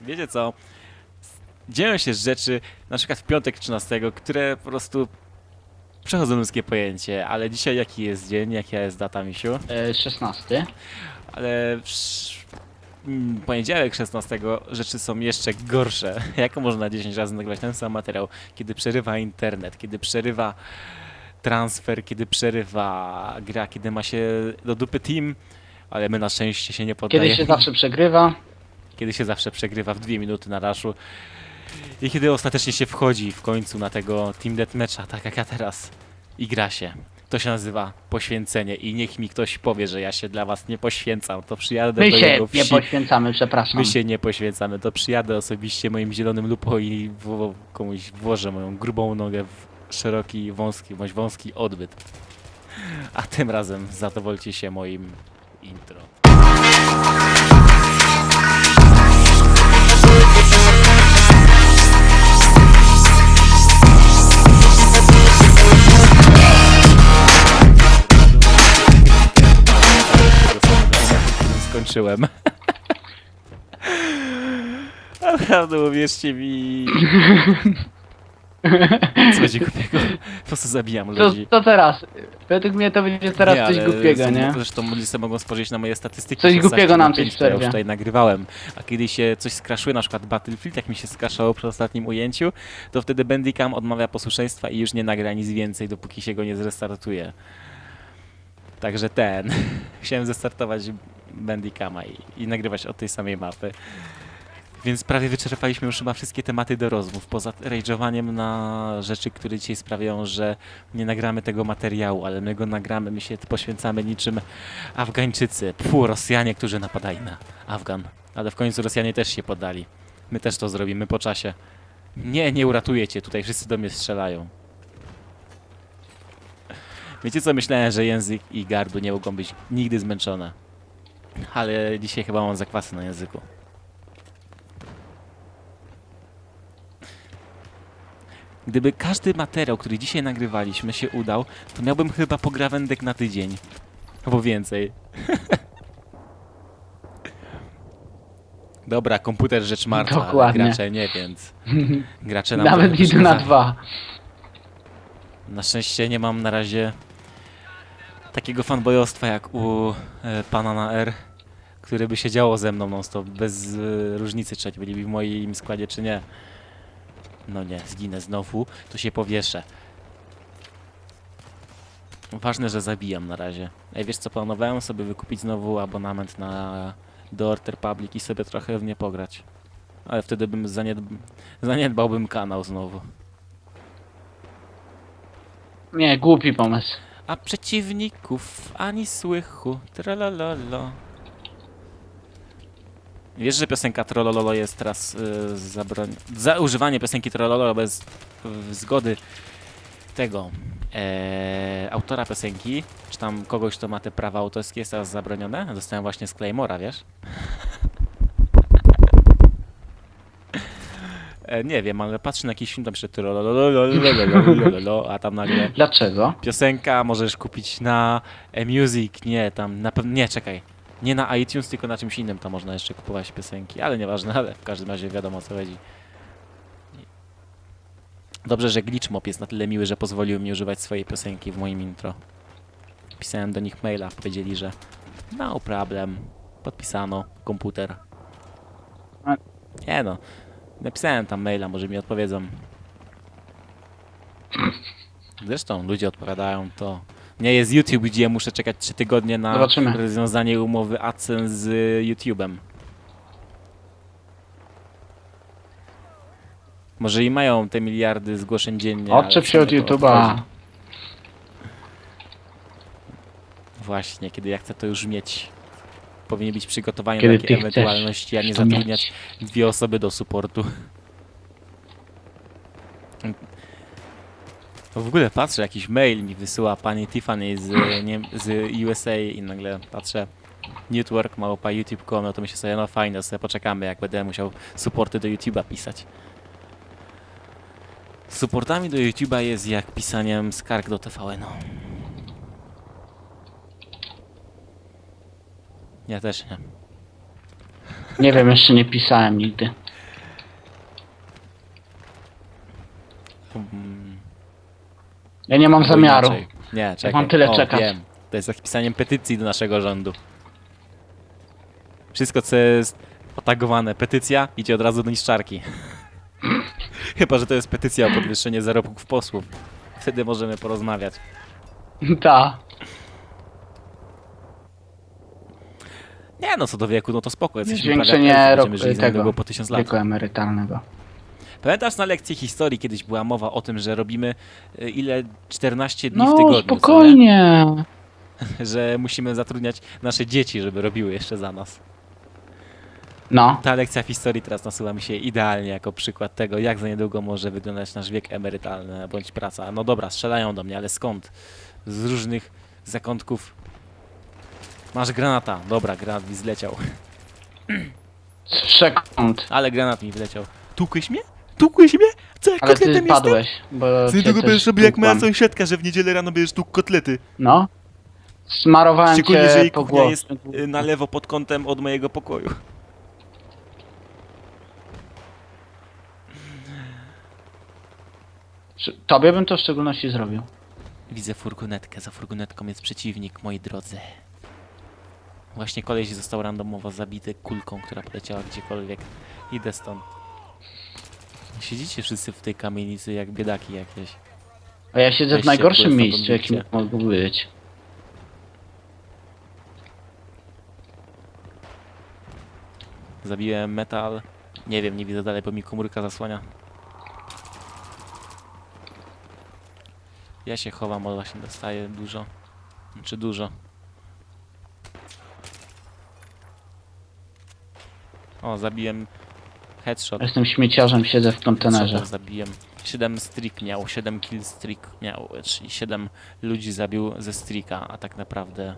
wiecie co? Dzieją się rzeczy, na przykład w piątek 13, które po prostu przechodzą ludzkie pojęcie, ale dzisiaj jaki jest dzień, jaka jest data, misiu? E, 16. Ale w sz- mm, poniedziałek 16 rzeczy są jeszcze gorsze. Jak można 10 razy nagrywać ten sam materiał, kiedy przerywa internet, kiedy przerywa transfer, kiedy przerywa gra, kiedy ma się do dupy team, ale my na szczęście się nie poddajemy. Kiedy się zawsze przegrywa. Kiedy się zawsze przegrywa w dwie minuty na raszu i kiedy ostatecznie się wchodzi w końcu na tego Team Deathmatcha, tak jak ja teraz, i gra się. To się nazywa poświęcenie i niech mi ktoś powie, że ja się dla was nie poświęcam, to przyjadę My do się jego nie wsi. poświęcamy, przepraszam. My się nie poświęcamy, to przyjadę osobiście moim zielonym lupo i w, komuś włożę moją grubą nogę w szeroki, wąski, bądź wąski odbyt. A tym razem zadowolcie się moim intro. Skończyłem. Naprawdę uwierzcie mi. Co będzie głupiego? Po prostu zabijam Co, ludzi. co teraz? Według mnie to będzie teraz Nie, coś ale głupiego, są- nie? Zresztą ludzie sobie mogą spojrzeć na moje statystyki. Coś 16 głupiego na nam 5, coś które ja już przerwie. tutaj nagrywałem. A kiedy się coś skraszuje, na przykład Battlefield, jak mi się skraszało przy ostatnim ujęciu, to wtedy Bandicam odmawia posłuszeństwa i już nie nagra nic więcej, dopóki się go nie zrestartuje. Także ten. Chciałem zestartować Bandicama i, i nagrywać od tej samej mapy. Więc prawie wyczerpaliśmy już chyba wszystkie tematy do rozmów, poza rage'owaniem na rzeczy, które dzisiaj sprawiają, że nie nagramy tego materiału, ale my go nagramy, my się poświęcamy niczym Afgańczycy, pfu, Rosjanie, którzy napadali na Afgan. Ale w końcu Rosjanie też się poddali. My też to zrobimy po czasie. Nie, nie uratuję cię, tutaj wszyscy do mnie strzelają. Wiecie co, myślałem, że język i gardło nie mogą być nigdy zmęczone. Ale dzisiaj chyba mam zakwasy na języku. Gdyby każdy materiał, który dzisiaj nagrywaliśmy się udał, to miałbym chyba pograwędek na tydzień. Albo więcej. Dobra, komputer rzecz martwa, Dokładnie. gracze nie, więc... Gracze nam Nawet idę na dwa. Na szczęście nie mam na razie takiego fanboyostwa jak u e, pana na R, który by się działo ze mną non stop, bez e, różnicy, czy oni byli w moim składzie, czy nie. No nie, zginę znowu, to się powieszę. Ważne, że zabijam na razie. Ej, wiesz co, planowałem sobie wykupić znowu abonament na The Order Public i sobie trochę w nie pograć. Ale wtedy bym zaniedb zaniedbałbym kanał znowu. Nie, głupi pomysł. A przeciwników ani słychu. Tralalolo. Wiesz, że piosenka Trollololo jest teraz y, zabroniona. Za używanie piosenki Trollololo bez zgody tego e, autora piosenki, czy tam kogoś, kto ma te prawa autorskie, jest teraz zabronione. Dostałem właśnie z Claymora, wiesz? E, nie wiem, ale patrzę na jakiś film, tam pisze Trollololo, a tam nagle Dlaczego? piosenka możesz kupić na e-music, nie, tam na pewno, nie, czekaj, nie na iTunes, tylko na czymś innym tam można jeszcze kupować piosenki, ale nieważne, ale w każdym razie wiadomo o co chodzi. Dobrze, że Glitchmob jest na tyle miły, że pozwolił mi używać swojej piosenki w moim intro. Pisałem do nich maila, powiedzieli, że no problem, podpisano, komputer. Nie no, napisałem tam maila, może mi odpowiedzą. Zresztą ludzie odpowiadają, to nie jest YouTube, gdzie muszę czekać 3 tygodnie na Zobaczymy. rozwiązanie umowy AdSense z YouTube'em. Może i mają te miliardy zgłoszeń dziennie. ale Odczep co się od to YouTube'a. obchodzi? Właśnie, kiedy ja chcę to już mieć. Powinien być przygotowany Kiedy na takie ty chcesz ewentualności, a nie to mieć. zatrudniać dwie osoby do supportu. W ogóle patrzę, jakiś mail mi wysyła pani Tiffany z, nie, z USA i nagle patrzę network małpa youtube.com, no to myślę sobie, no fajnie, sobie poczekamy, jak będę musiał supporty do YouTube'a pisać. Supportami do YouTube'a jest jak pisaniem skarg do TVN-u. Ja też nie. Nie wiem, jeszcze nie pisałem nigdy. Mm, Ja nie mam albo zamiaru. inaczej. Nie, czekaj. mam tyle o, czekać. Wiem. To jest jak pisaniem petycji do naszego rządu. Wszystko, co jest otagowane petycja, idzie od razu do niszczarki. Chyba, że to jest petycja o podwyższenie zarobków posłów. Wtedy możemy porozmawiać. Ta. Nie no, co do wieku, no to spoko. Jesteśmy Zwiększenie prawie roku będziemy żyli za tego po tysiąc lat. wieku emerytalnego. Pamiętasz na lekcji historii kiedyś była mowa o tym, że robimy y, ile 14 dni w No, tygodniu, spokojnie. Co nie? że musimy zatrudniać nasze dzieci, żeby robiły jeszcze za nas. No. Ta lekcja w historii teraz nasuwa mi się idealnie jako przykład tego, jak za niedługo może wyglądać nasz wiek emerytalny bądź praca. No dobra, strzelają do mnie, ale skąd? Z różnych zakątków. Masz granata. Dobra, granat mi zleciał. Sekund. Ale granat mi wleciał. Tukłeś mnie? Tukłeś mnie? Co, jak Ale kotletem ty jestem? padłeś, bo cię niedługo będziesz robił jak moja tłukłem. sąsiadka, że w niedzielę rano będziesz tu kotlety. No. Smarowałem Szczególnie, że cię jej po kuchnia głowie. jest y, na lewo pod kątem od mojego pokoju. Tobie bym to w szczególności zrobił. Widzę furgonetkę, za furgonetką jest przeciwnik, moi drodzy. Właśnie koleś został randomowo zabity kulką, która poleciała gdziekolwiek. Idę stąd. Siedzicie wszyscy w tej kamienicy jak biedaki jakieś. A ja siedzę w Weźcie, najgorszym bo jest miejscu, jakim mogło być. Zabiłem metal. Nie wiem, nie widzę dalej, bo mi komórka zasłania. Ja się chowam, bo właśnie dostaję dużo. Czy dużo. O, zabiłem headshot. Jestem śmieciarzem, siedzę w kontenerze. Headshota zabiłem. 7 streak miał, 7 kill streak miał, czyli 7 ludzi zabił ze streaka, a tak naprawdę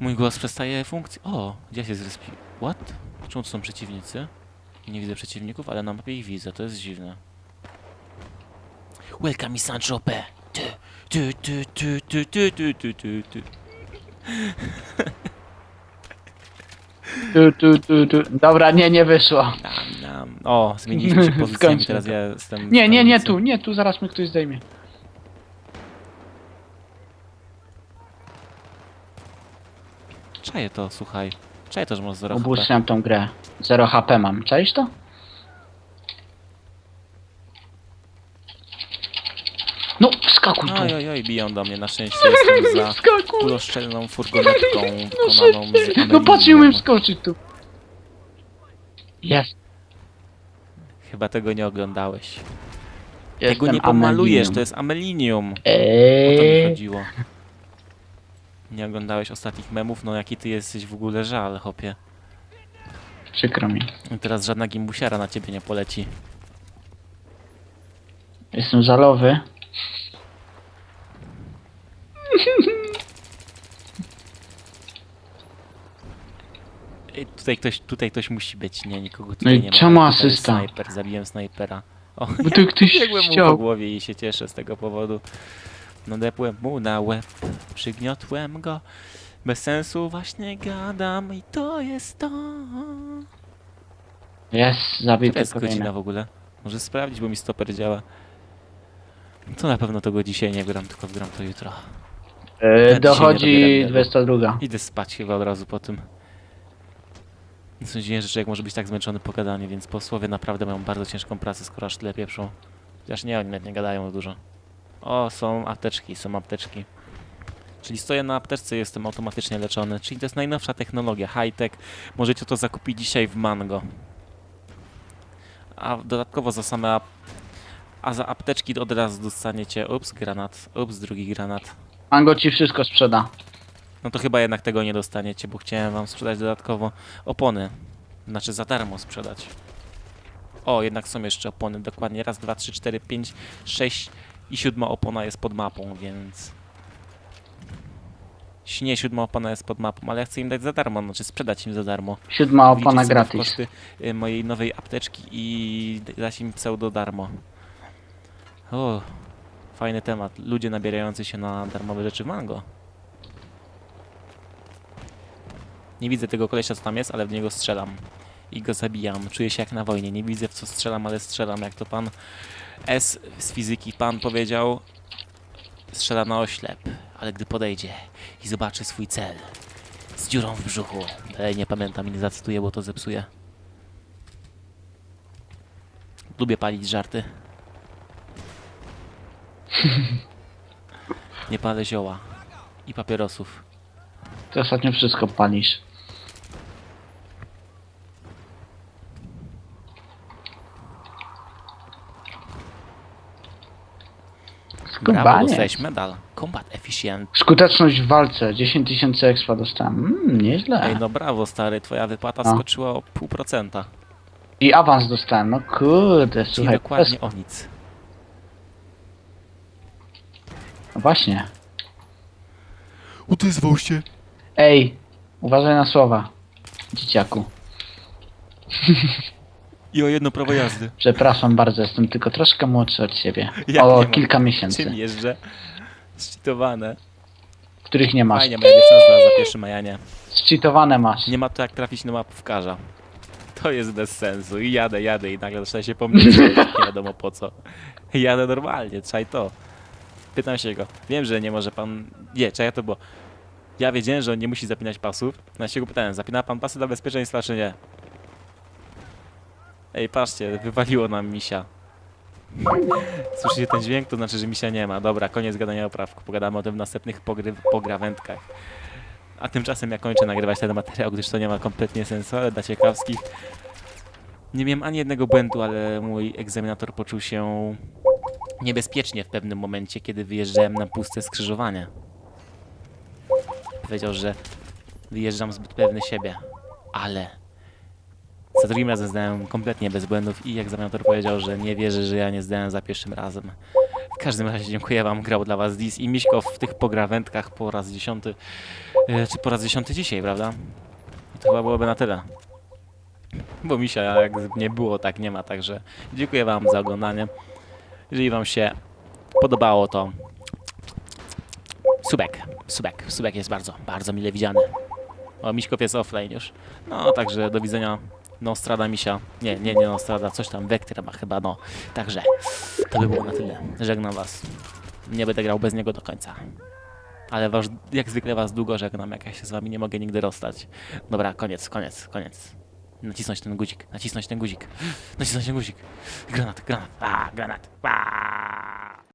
mój głos przestaje funkcji. O, gdzie się zrespi? What? Czemu to są przeciwnicy? Nie widzę przeciwników, ale na mapie ich widzę, to jest dziwne. Welcome me Sancho P. Tu, tu, tu, tu, tu, tu, tu, tu, tu, tu. Tu, tu, tu. Dobra, nie, nie wyszło. Nam, nam. O, zmieniliśmy się pozycjami, Skończmy teraz to. ja jestem... Nie, nie, nie tu, nie tu, zaraz mnie ktoś zdejmie. Czaję to, słuchaj. Czaję to, że masz 0 HP. Ubóstwiam tą grę. 0 HP mam, czaisz to? No, wskakuj tu. Oj, oj, biją do mnie, na szczęście jestem za Wskakuj. kuloszczelną furgonetką wykonaną z No patrz, nie umiem wskoczyć tu. Jest. Chyba tego nie oglądałeś. Jestem tego nie pomalujesz, to jest amelinium. O to mi Eee, chodziło. Nie oglądałeś ostatnich memów? No jaki ty jesteś w ogóle żal, hopie. przykro mi. I teraz żadna gimbusiara na ciebie nie poleci. Jestem żalowy. Ej, tutaj ktoś, tutaj ktoś musi być, nie, nikogo No tutaj i nie ma. czemu Tutaj jest asysta? Snajper, zabiłem snajpera. O, Bo to ktoś Biegłem mu po chciał. głowie i się cieszę z tego powodu. Nadepłem mu na łeb, przygniotłem go. Bez sensu właśnie gadam i to jest to. Jest, Która zabity jest godzina kolejny. w ogóle? Może sprawdzić, bo mi stoper działa. To na pewno tego dzisiaj nie gram, tylko gram to jutro. Dzisiaj nie dochodzi robię 22. Idę spać chyba od razu po tym. Nie sądziłem, że człowiek może być tak zmęczony po gadaniu, więc posłowie naprawdę mają bardzo ciężką pracę, skoro aż tyle pieprzą. Chociaż nie, oni nawet nie gadają dużo. O, są apteczki, są apteczki. Czyli stoję na apteczce i jestem automatycznie leczony. Czyli to jest najnowsza technologia, high-tech. Możecie to zakupić dzisiaj w Mango. A dodatkowo za same a za apteczki od razu dostaniecie ups, granat, ups, drugi granat. Mango ci wszystko sprzeda. No to chyba jednak tego nie dostaniecie, bo chciałem wam sprzedać dodatkowo opony. Znaczy za darmo sprzedać. O, jednak są jeszcze opony. Dokładnie raz, dwa, trzy, cztery, pięć, sześć i siódma opona jest pod mapą, więc... Nie, siódma opona jest pod mapą, ale ja chcę im dać za darmo, znaczy sprzedać im za darmo. Siódma opona sobie w gratis. koszty y, mojej nowej apteczki i d- dać im pseudo darmo. O, fajny temat. Ludzie nabierający się na darmowe rzeczy w mango. Nie widzę tego kolesia, co tam jest, ale w niego strzelam. i go zabijam. Czuję się jak na wojnie. Nie widzę w co strzelam, ale strzelam. Jak to pan S z fizyki pan powiedział, strzela na oślep, ale gdy podejdzie i zobaczy swój cel z dziurą w brzuchu. Ej, nie pamiętam i nie zacytuję, bo to zepsuje. Lubię palić żarty. Nie palę zioła i papierosów. Ty ostatnio wszystko palisz. Brawo, Skubanie. dostałeś medal. Combat Efficient. Skuteczność w walce. 10 tysięcy expa dostałem. Mm, nieźle. Ej, no brawo, stary, twoja wypłata No. skoczyła o pół procenta. I awans dostałem. No kurde, Czyli słuchaj. dokładnie bez- o nic. No właśnie. Odezwał się. Ej, uważaj na słowa. Dzieciaku. I o jedno prawo jazdy. Przepraszam bardzo, jestem tylko troszkę młodszy od ciebie. Ja o mam. kilka miesięcy, Czym jeżdżę? Zcheatowane. których nie masz. Fajnie, moja dziewczyna znalazła za pierwszym majanie. Zcheatowane masz. Nie ma to jak trafić na mapówkarza. To jest bez sensu. I jadę, jadę i nagle zaczyna się pomylić. nie wiadomo po co. Jadę normalnie, trzaj to. Pytam się go. Wiem, że nie może pan... Nie, czekaj, to było... Ja wiedziałem, że on nie musi zapinać pasów. Na się go pytałem, zapina pan pasy dla bezpieczeństwa czy nie? Ej, patrzcie, wywaliło nam misia. Słyszycie ten dźwięk? To znaczy, że misia nie ma. Dobra, koniec gadania o prawku. Pogadamy o tym w następnych pograwędkach. A tymczasem ja kończę nagrywać ten materiał, gdyż to nie ma kompletnie sensu, ale dla ciekawskich. Nie miałem ani jednego błędu, ale mój egzaminator poczuł się niebezpiecznie w pewnym momencie, kiedy wyjeżdżałem na puste skrzyżowanie. Powiedział, że wyjeżdżam zbyt pewny siebie, ale za drugim razem zdałem kompletnie bez błędów i egzaminator powiedział, że nie wierzy, że ja nie zdałem za pierwszym razem. W każdym razie dziękuję wam, grał dla was Dis i Miśko w tych pograwędkach po raz dziesiąty, e, czy po raz dziesiąty dzisiaj, prawda? I to chyba byłoby na tyle. Bo misia jak nie było, tak nie ma, także dziękuję wam za oglądanie. Jeżeli wam się podobało, to subek, subek, subek jest bardzo, bardzo mile widziany. O, Miśkow jest offline już. No, także do widzenia. Nostrada Misia. Nie, nie, nie Nostrada, coś tam, Vector ma chyba, no. Także to by było na tyle. Żegnam was. Nie będę grał bez niego do końca. Ale was, jak zwykle was długo żegnam, jak ja się z wami nie mogę nigdy rozstać. Dobra, koniec, koniec, koniec. Nacisnąć ten guzik, nacisnąć ten guzik, nacisnąć ten guzik. Granat, granat, a, granat, a.